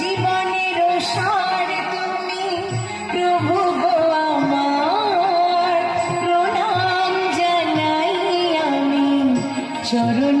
জীবনের সার তুমি প্রভু জানাই আমি চরণ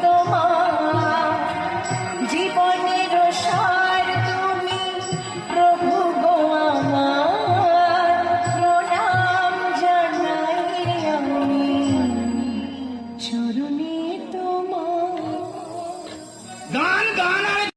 的梦